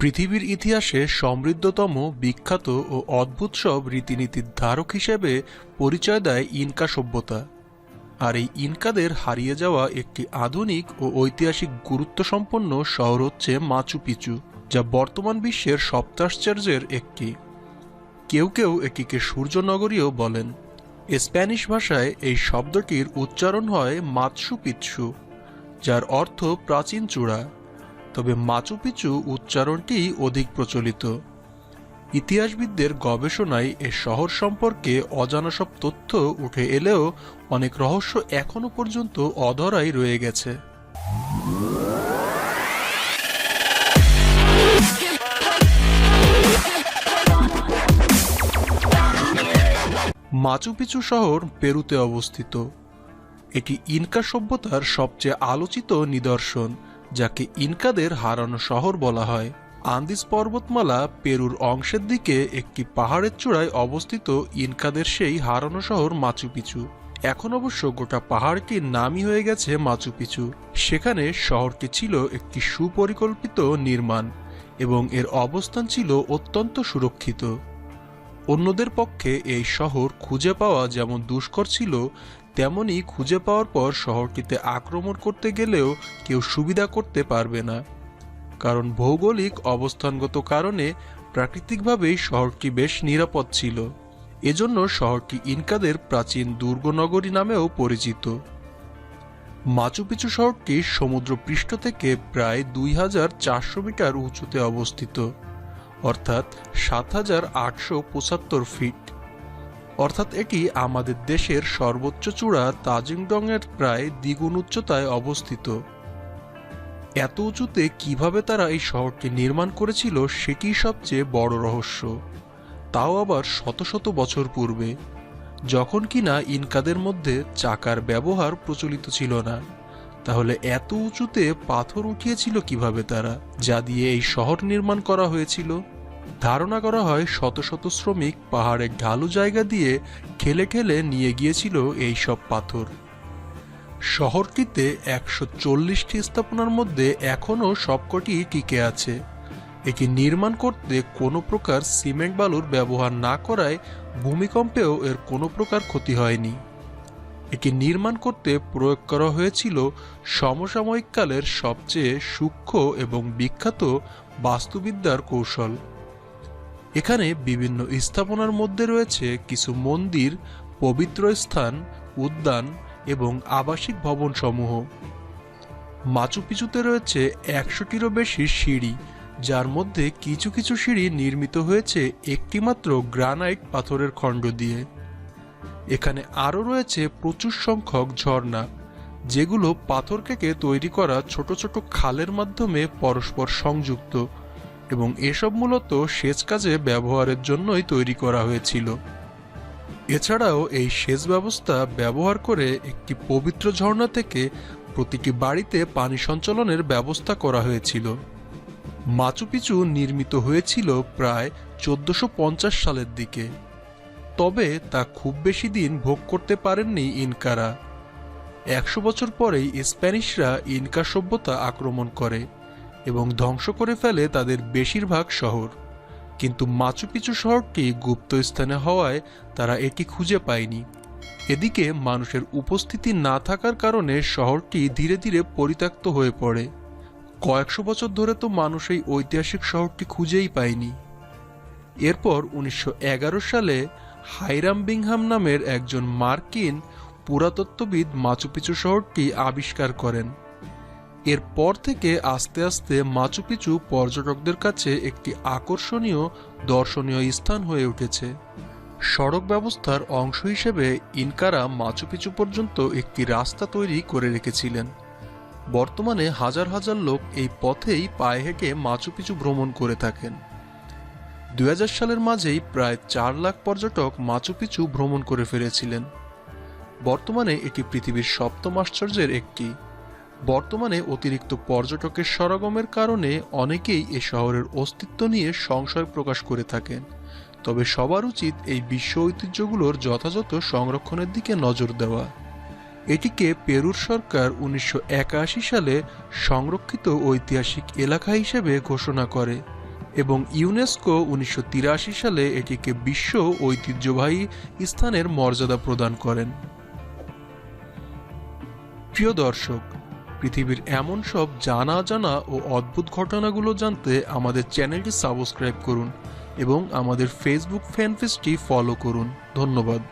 পৃথিবীর ইতিহাসে সমৃদ্ধতম, বিখ্যাত ও অদ্ভুত সব রীতিনীতির ধারক হিসেবে পরিচয় দেয় ইনকা সভ্যতা। আর এই ইনকাদের হারিয়ে যাওয়া একটি আধুনিক ও ঐতিহাসিক গুরুত্বসম্পন্ন শহর হচ্ছে মাচু পিচু, যা বর্তমান বিশ্বের সপ্তাশ্চর্যের একটি। কেউ কেউ এটিকে সূর্যনগরীও বলেন। স্প্যানিশ ভাষায় এই শব্দটির উচ্চারণ হয় মাতসু পিৎসু যার অর্থ প্রাচীন চূড়া। তবে মাচু পিচু উচ্চারণটি অধিক প্রচলিত। ইতিহাসবিদদের গবেষণায় এ শহর সম্পর্কে অজানা সব তথ্য উঠে এলেও অনেক রহস্য এখনও পর্যন্ত অধরাই রয়ে গেছে। মাচু পিচু শহর পেরুতে অবস্থিত। এটি ইনকা সভ্যতার সবচেয়ে আলোচিত নিদর্শন। যাকে ইনকাদের হারানো শহর বলা হয়। আন্দিস পর্বতমালা পেরুর অংশের দিকে একটি পাহাড়ের চূড়ায় অবস্থিত ইনকাদের সেই হারানো শহর মাচু পিচু। এখন অবশ্য গোটা পাহাড়টির নামই হয়ে গেছে মাচু পিচু। সেখানে শহরটি ছিল একটি সুপরিকল্পিত নির্মাণ এবং এর অবস্থান ছিল অত্যন্ত সুরক্ষিত। অন্যদের পক্ষে এই শহর খুঁজে পাওয়া যেমন দুষ্কর ছিল তেমনি খুঁজে পাওয়ার পর শহরটিতে আক্রমণ করতে গেলেও কেউ সুবিধা করতে পারবে না। কারণ ভৌগোলিক অবস্থানগত কারণে প্রাকৃতিকভাবেই শহরটি বেশ নিরাপদ ছিল। এজন্য শহরটি ইনকাদের প্রাচীন দুর্গনগরী নামেও পরিচিত। মাচুপিচু শহরটি সমুদ্র পৃষ্ঠ থেকে প্রায় দুই হাজার চারশো মিটার উঁচুতে অবস্থিত। অর্থাৎ সাত হাজার আটশো পঁচাত্তর ফিট। অর্থাৎ এটি আমাদের দেশের সর্বোচ্চ চূড়া তাজিংডংয়ের প্রায় দ্বিগুণ উচ্চতায় অবস্থিত। এত উঁচুতে কীভাবে তারা এই শহরটি নির্মাণ করেছিল সেটি সবচেয়ে বড় রহস্য। তাও আবার শত শত বছর পূর্বে, যখন কিনা ইনকাদের মধ্যে চাকার ব্যবহার প্রচলিত ছিল না, তাহলে এত উঁচুতে পাথর উঠিয়েছিল কীভাবে তারা, যা দিয়ে এই শহর নির্মাণ করা হয়েছিল? ধারণা করা হয় শত শত শ্রমিক পাহাড়ের ঢালু জায়গা দিয়ে ঠেলে ঠেলে নিয়ে গিয়েছিল এই সব পাথর। শহরটিতে একশো চল্লিশটি স্থাপনার মধ্যে এখনও সবকটি টিকে আছে। এটি নির্মাণ করতে কোনো প্রকার সিমেন্ট বালুর ব্যবহার না করায় ভূমিকম্পেও এর কোনো প্রকার ক্ষতি হয়নি। এটি নির্মাণ করতে প্রয়োগ করা হয়েছিল সমসাময়িক কালের সবচেয়ে সূক্ষ্ম এবং বিখ্যাত বাস্তুবিদ্যার কৌশল। এখানে বিভিন্ন স্থাপনার মধ্যে রয়েছে কিছু মন্দির, পবিত্র স্থান, উদ্যান এবং আবাসিক ভবন সমূহ মাচু রয়েছে একশোটিরও বেশি সিঁড়ি, যার মধ্যে কিছু কিছু সিঁড়ি নির্মিত হয়েছে একটিমাত্র গ্রানাইট পাথরের খণ্ড দিয়ে। এখানে আরও রয়েছে প্রচুর সংখ্যক ঝর্ণা, যেগুলো পাথর কেটে তৈরি করা ছোট ছোট খালের মাধ্যমে পরস্পর সংযুক্ত। এবং এসব মূলত সেচ কাজে ব্যবহারের জন্যই তৈরি করা হয়েছিল। এছাড়াও এই সেচ ব্যবস্থা ব্যবহার করে একটি পবিত্র ঝর্ণা থেকে প্রতিটি বাড়িতে পানি সঞ্চালনের ব্যবস্থা করা হয়েছিল। মাচুপিচু নির্মিত হয়েছিল প্রায় চোদ্দশো সালের দিকে। তবে তা খুব বেশি দিন ভোগ করতে পারেননি ইনকারা। একশো বছর পরেই স্প্যানিশরা ইনকা সভ্যতা আক্রমণ করে। এবং ধ্বংস করে ফেলে তাদের বেশিরভাগ শহর। কিন্তু মাচুপিচু শহরটি গুপ্ত স্থানে হওয়ায় তারা এটি খুঁজে পায়নি। এদিকে মানুষের উপস্থিতি না থাকার কারণে শহরটি ধীরে ধীরে পরিত্যক্ত হয়ে পড়ে। কয়েকশো বছর ধরে তো মানুষ এই ঐতিহাসিক শহরটি খুঁজেই পায়নি। এরপর উনিশশো এগারো সালে হাইরাম বিংহাম নামের একজন মার্কিন পুরাতত্ত্ববিদ মাচুপিচু শহরটি আবিষ্কার করেন। এরপর থেকে আস্তে আস্তে মাচুপিচু পর্যটকদের কাছে একটি আকর্ষণীয়, দর্শনীয় স্থান হয়ে উঠেছে। সড়ক ব্যবস্থার অংশ হিসেবে ইনকারা মাচুপিচু পর্যন্ত একটি রাস্তা তৈরি করে রেখেছিলেন। বর্তমানে হাজার হাজার লোক এই পথেই পায়ে হেঁটে মাচুপিচু ভ্রমণ করে থাকেন। দু হাজার সালের মাঝেই প্রায় চার লাখ পর্যটক মাচুপিচু ভ্রমণ করে ফিরেছিলেন। বর্তমানে এটি পৃথিবীর সপ্তম আশ্চর্যের একটি বর্তমানে অতিরিক্ত পর্যটকের সরগমের কারণে অনেকেই এ শহরের অস্তিত্ব নিয়ে সংশয় প্রকাশ করে থাকেন। তবে সবার উচিত এই বিশ্ব ঐতিহ্যগুলোর যথাযথ সংরক্ষণের দিকে নজর দেওয়া। এটিকে পেরুর সরকার উনিশশো একাশি সালে সংরক্ষিত ঐতিহাসিক এলাকা হিসেবে ঘোষণা করে এবং ইউনেস্কো উনিশশো তিরাশি সালে এটিকে বিশ্ব ঐতিহ্যবাহী স্থানের মর্যাদা প্রদান করেন। প্রিয় দর্শক পৃথিবীর এমন সব জানা জানা ও অদ্ভুত ঘটনাগুলো জানতে আমাদের চ্যানেলটি সাবস্ক্রাইব করুন এবং আমাদের ফেসবুক ফ্যান পেজটি ফলো করুন। ধন্যবাদ।